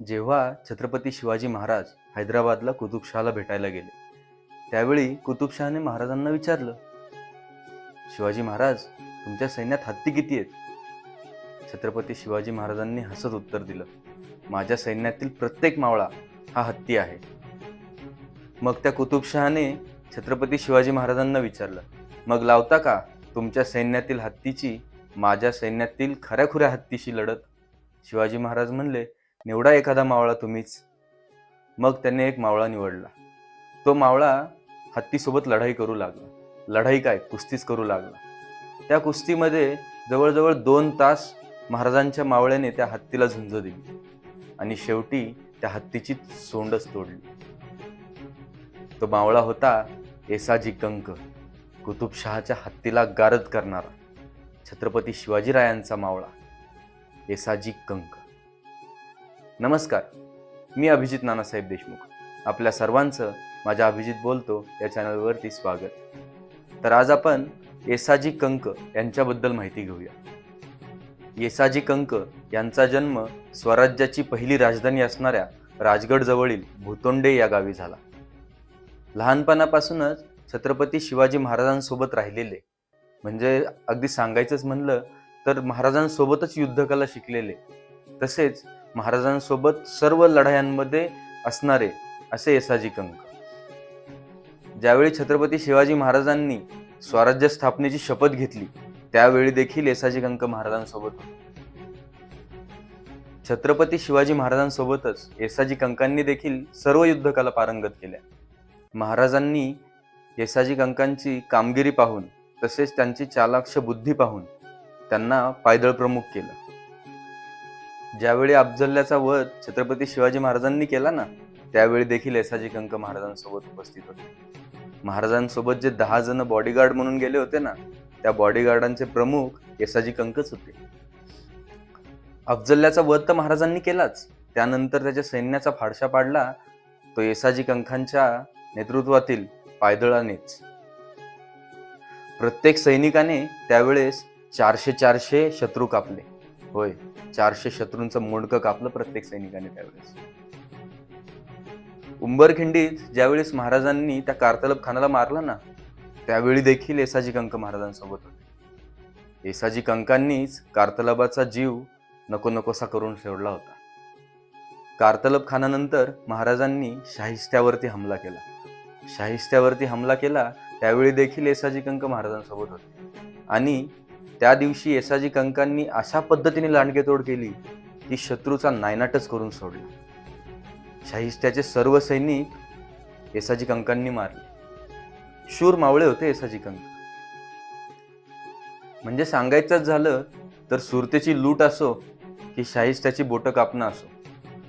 जेव्हा छत्रपती शिवाजी महाराज हैदराबादला कुतुबशहाला भेटायला गेले त्यावेळी कुतुबशहाने महाराजांना विचारलं शिवाजी महाराज तुमच्या सैन्यात हत्ती किती आहेत? छत्रपती शिवाजी महाराजांनी हसत उत्तर दिलं माझ्या सैन्यातील प्रत्येक मावळा हा हत्ती आहे. मग त्या कुतुबशहाने छत्रपती शिवाजी महाराजांना विचारलं मग लावता का तुमच्या सैन्यातील हत्तीची माझ्या सैन्यातील खऱ्याखुऱ्या हत्तीशी लढत? शिवाजी महाराज म्हणले निवडा एखादा मावळा तुम्हीच. मग त्याने एक मावळा निवडला. तो मावळा हत्तीसोबत लढाई करू लागला. लढाई काय? कुस्तीच करू लागला. त्या कुस्तीमध्ये जवळजवळ दोन तास महाराजांच्या मावळ्याने त्या हत्तीला झुंज दिली आणि शेवटी त्या हत्तीची सोंडच तोडली. तो मावळा होता एसाजी कंक कुतुबशहाच्या हत्तीला गारद करणारा छत्रपती शिवाजीरायांचा मावळा एसाजी कंक. नमस्कार. मी अभिजित नानासाहेब देशमुख. आपल्या सर्वांचं माझ्या अभिजित बोलतो या चॅनलवरती स्वागत. तर आज आपण येसाजी कंक यांच्याबद्दल माहिती घेऊया. येसाजी कंक यांचा जन्म स्वराज्याची पहिली राजधानी असणाऱ्या राजगडजवळील भुतोंडे भूतोंडे या गावी झाला. लहानपणापासूनच छत्रपती शिवाजी महाराजांसोबत राहिलेले म्हणजे अगदी सांगायचंच म्हणलं तर महाराजांसोबतच युद्धकला शिकलेले तसेच महाराजांसोबत सर्व लढायांमध्ये असणारे असे येसाजी कंक ज्यावेळी छत्रपती शिवाजी महाराजांनी स्वराज्य स्थापनेची शपथ घेतली त्यावेळी देखील येसाजी कंक महाराजांसोबत होते. छत्रपती शिवाजी महाराजांसोबतच येसाजी कंकांनी देखील सर्व युद्धकला पारंगत केल्या. महाराजांनी येसाजी कंकांची कामगिरी पाहून तसेच त्यांची चालाक्ष बुद्धी पाहून त्यांना पायदळ प्रमुख केलं. ज्यावेळी अफजल्याचा वध छत्रपती शिवाजी महाराजांनी केला ना त्यावेळी देखील एसाजी कंक महाराजांसोबत उपस्थित होते. महाराजांसोबत जे दहा जण बॉडीगार्ड म्हणून गेले होते ना त्या बॉडीगार्डांचे प्रमुख एसाजी कंकच होते. अफजल्याचा वध तर महाराजांनी केलाच. त्यानंतर त्याच्या सैन्याचा फाडशा पाडला तो एसाजी कंखांच्या नेतृत्वातील पायदळानेच. प्रत्येक सैनिकाने त्यावेळेस चारशे चारशे शत्रू कापले. होय. चारशे शत्रूंचं मोडकं कापलं प्रत्येक सैनिकाने त्यावेळेस. उंबरखिंडीत ज्यावेळेस महाराजांनी त्या कार्तलब खानाला मारला ना त्यावेळी देखील येसाजी कंक महाराजांसोबत होते. येसाजी कंकांनीच कारतलबाचा जीव नको नकोसा करून सोडला होता. कार्तलब खानानंतर महाराजांनी शाहिस्त्यावरती हमला केला. शाहिस्त्यावरती हमला केला त्यावेळी देखील येसाजी कंक महाराजांसोबत होते. आणि त्या दिवशी येसाजी कंकांनी अशा पद्धतीने लांडगेतोड केली की शत्रूचा नायनाटच करून सोडला. शाहिस्त्याचे सर्व सैनिक येसाजी कंकांनी मारले. शूर मावळे होते येसाजी कंक. म्हणजे सांगायचंच झालं तर सुरतेची लूट असो की शाहिस्त्याची बोटं कापणं असो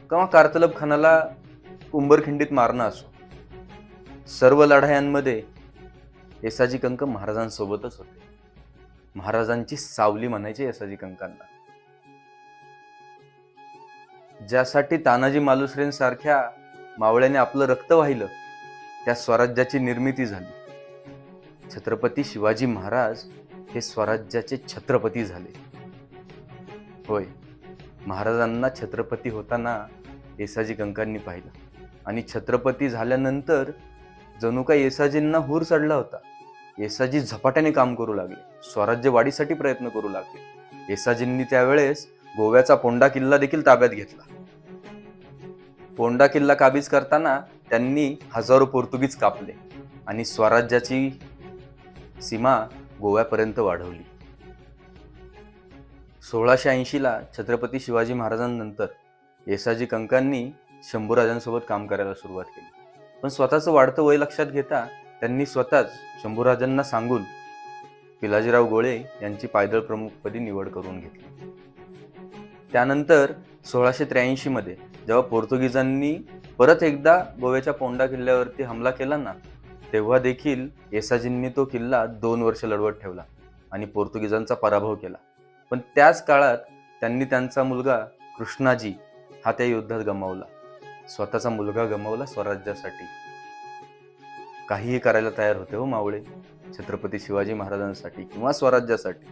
किंवा कार्तलब खानाला उंबरखिंडीत मारणं असो. सर्व लढायांमध्ये येसाजी कंक महाराजांसोबतच होते. महाराजांची सावली म्हणायची येसाजी कंकांना ज्यासाठी तानाजी मालुसरेंसारख्या मावळ्याने आपलं रक्त वाहिलं त्या स्वराज्याची निर्मिती झाली. छत्रपती शिवाजी महाराज हे स्वराज्याचे छत्रपती झाले. होय महाराजांना छत्रपती होताना येसाजी कंकांनी पाहिलं. आणि छत्रपती झाल्यानंतर जणू का येसाजींना हूर चढला होता. येसाजी झपाट्याने काम करू लागले. स्वराज्य वाढीसाठी प्रयत्न करू लागले. येसाजींनी त्यावेळेस गोव्याचा पोंडा किल्ला देखील ताब्यात घेतला. पोंडा किल्ला काबीज करताना त्यांनी हजारो पोर्तुगीज कापले आणि स्वराज्याची सीमा गोव्यापर्यंत वाढवली. सोळाशे ऐंशीला छत्रपती शिवाजी महाराजांनंतर येसाजी कंकांनी शंभूराजांसोबत काम करायला सुरुवात केली. पण स्वतःचं वाढतं वय लक्षात घेता त्यांनी स्वतःच शंभूराजांना सांगून पिलाजीराव गोळे यांची पायदळ प्रमुखपदी निवड करून घेतली. त्यानंतर सोळाशे त्र्याऐंशी मध्ये जेव्हा पोर्तुगीजांनी परत एकदा गोव्याच्या पोंडा किल्ल्यावरती हमला केला ना तेव्हा देखील येसाजींनी तो किल्ला दोन वर्ष लढवत ठेवला आणि पोर्तुगीजांचा पराभव केला. पण त्याच काळात त्यांनी त्यांचा मुलगा कृष्णाजी हा त्या युद्धात गमावला. स्वतःचा मुलगा गमावला स्वराज्यासाठी. काहीही करायला तयार होते हो मावळे. छत्रपती शिवाजी महाराजांसाठी किंवा स्वराज्यासाठी.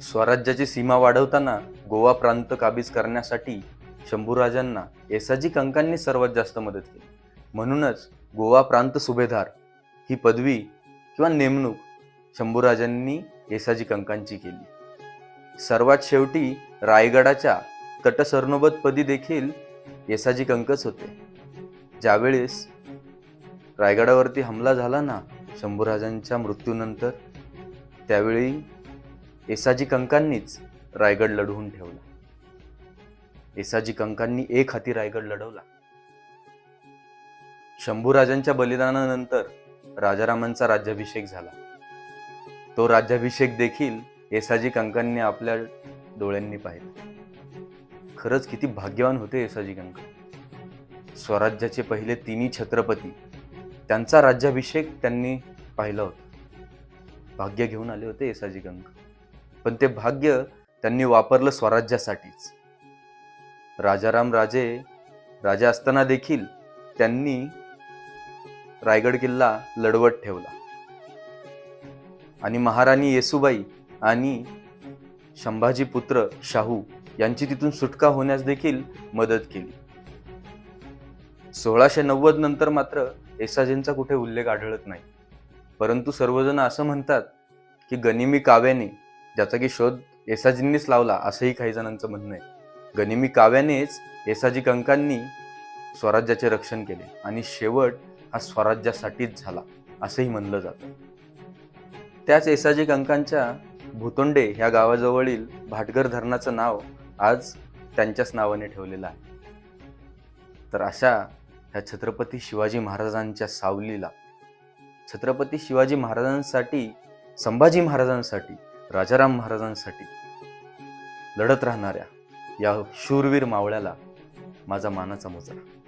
स्वराज्याची सीमा वाढवताना गोवा प्रांत काबीज करण्यासाठी शंभूराजांना येसाजी कंकांनी सर्वात जास्त मदत केली. म्हणूनच गोवा प्रांत सुभेदार ही पदवी किंवा नेमणूक शंभूराजांनी येसाजी कंकांची केली. सर्वात शेवटी रायगडाच्या तटसर्नोबतपदी देखील येसाजी कंकच होते. ज्यावेळेस रायगडावरती हमला झाला ना शंभूराजांच्या मृत्यूनंतर त्यावेळी एसाजी कंकांनीच रायगड लढवून ठेवला. एसाजी कंकांनी एक हाती रायगड लढवला. शंभूराजांच्या बलिदानानंतर राजारामांचा राज्याभिषेक झाला. तो राज्याभिषेक देखील एसाजी कंकांनी आपल्या डोळ्यांनी पाहिला. खरंच किती भाग्यवान होते एसाजी कंका स्वराज्याचे पहिले तिन्ही छत्रपती. त्यांचा राज्याभिषेक त्यांनी पाहिला होता. भाग्य घेऊन आले होते येसाजी गंग. पण ते भाग्य त्यांनी वापरलं स्वराज्यासाठीच. राजाराम राजे राजा असताना देखील त्यांनी रायगड किल्ला लढवत ठेवला. आणि महाराणी येसुबाई आणि संभाजी पुत्र शाहू यांची तिथून सुटका होण्यास देखील मदत केली. सोळाशे नव्वद नंतर मात्र एसाजींचा कुठे उल्लेख आढळत नाही. परंतु सर्वजण असं म्हणतात की गनिमी काव्याने ज्याचा की शोध एसाजींनीच लावला असंही काही जणांचं म्हणणं आहे. गनिमी काव्यानेच येसाजी कंकांनी स्वराज्याचे रक्षण केले आणि शेवट हा स्वराज्यासाठीच झाला असंही म्हणलं जातं. त्याच एसाजी कंकांच्या भुतोंडे ह्या गावाजवळील भाटघर धरणाचं नाव आज त्यांच्याच नावाने ठेवलेलं आहे. तर अशा ह्या छत्रपती शिवाजी महाराजांच्या सावलीला. छत्रपती शिवाजी महाराजांसाठी संभाजी महाराजांसाठी राजाराम महाराजांसाठी लढत राहणाऱ्या या शूरवीर मावळ्याला माझा मानाचा मुजरा.